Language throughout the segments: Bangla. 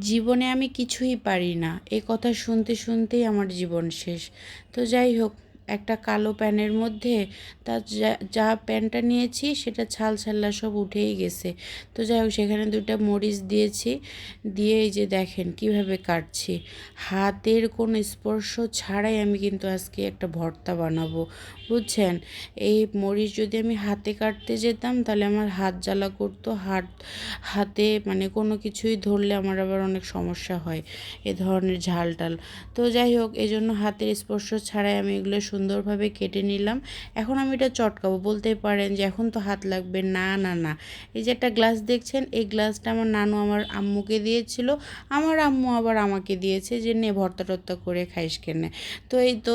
জীবনে আমি কিছুই পারি না। এ কথা শুনতে শুনতেই আমার জীবন শেষ। তো যাই হোক একটা কালো প্যানের মধ্যে যা যা প্যানটা নিয়েছি সেটা ছাল ছাল্লা সব উঠেই গেছে। তো যাই হোক, সেখানে দুটা মরিচ দিয়েছি। দিয়ে এই যে দেখেন কীভাবে কাটছি। হাতের কোনো স্পর্শ ছাড়াই আমি কিন্তু আজকে একটা ভর্তা বানাবো, বুঝছেন? এই মরিচ যদি আমি হাতে কাটতে যেতাম, তাহলে আমার হাত জ্বালা করতো, হাত, হাতে মানে কোনো কিছুই ধরলে আমার আবার অনেক সমস্যা হয়, এ ধরনের ঝাল টাল তো যাই হোক এই জন্য হাতের স্পর্শ ছাড়াই আমি এগুলো সুন্দরভাবে কেটে নিলাম। এখন আমি এটা চটকাবো। বলতে পারেন যে এখন তো হাত লাগবে। না না না। এই যে একটা গ্লাস দেখছেন, এই গ্লাসটা আমার নানু আমার আম্মুকে দিয়েছিল। আমার আম্মু আবার আমাকে দিয়েছে যে, নে, ভর্তা টর্তা করে খাইস কেনে। তো এই তো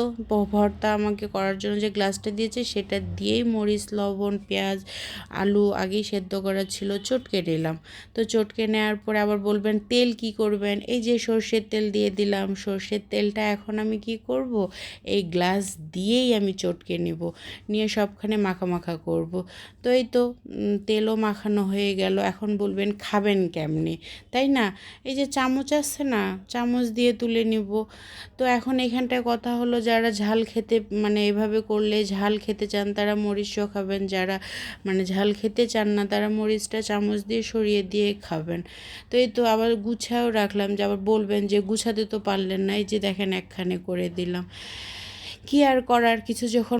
ভর্তা আমাকে করার জন্য যে গ্লাসটা দিয়েছে, সেটা দিয়েই মরিচ, লবণ, পেঁয়াজ, আলু আগেই সেদ্ধ করা ছিল, চটকে নিলাম। তো চটকে নেওয়ার পরে আবার বলবেন, তেল কি করবেন? এই যে সর্ষের তেল দিয়ে দিলাম। সর্ষের তেলটা এখন আমি কি করব? এই গ্লাস দিয়েই আমি চটকে নেব। নিয়ে সবখানে মাখা করব। তো এই তো তেলও মাখানো হয়ে গেল। এখন বলবেন খাবেন কেমনে? তাই না? এই যে চামচ আছে না, চামচ দিয়ে তুলে নিব। তো এখন এখানটায় কথা হলো, যারা ঝাল খেতে মানে এভাবে করলে ঝাল খেতে চান, তারা মরিচও খাবেন। যারা মানে ঝাল খেতে চান না, তারা মরিচটা চামচ দিয়ে সরিয়ে দিয়ে খাবেন। তো এই তো আবার গুছাও রাখলাম, যে আবার বলবেন যে গুছাতে তো পারলেন না, এই যে দেখেন একখানে করে দিলাম। কি আর করার কিছু যখন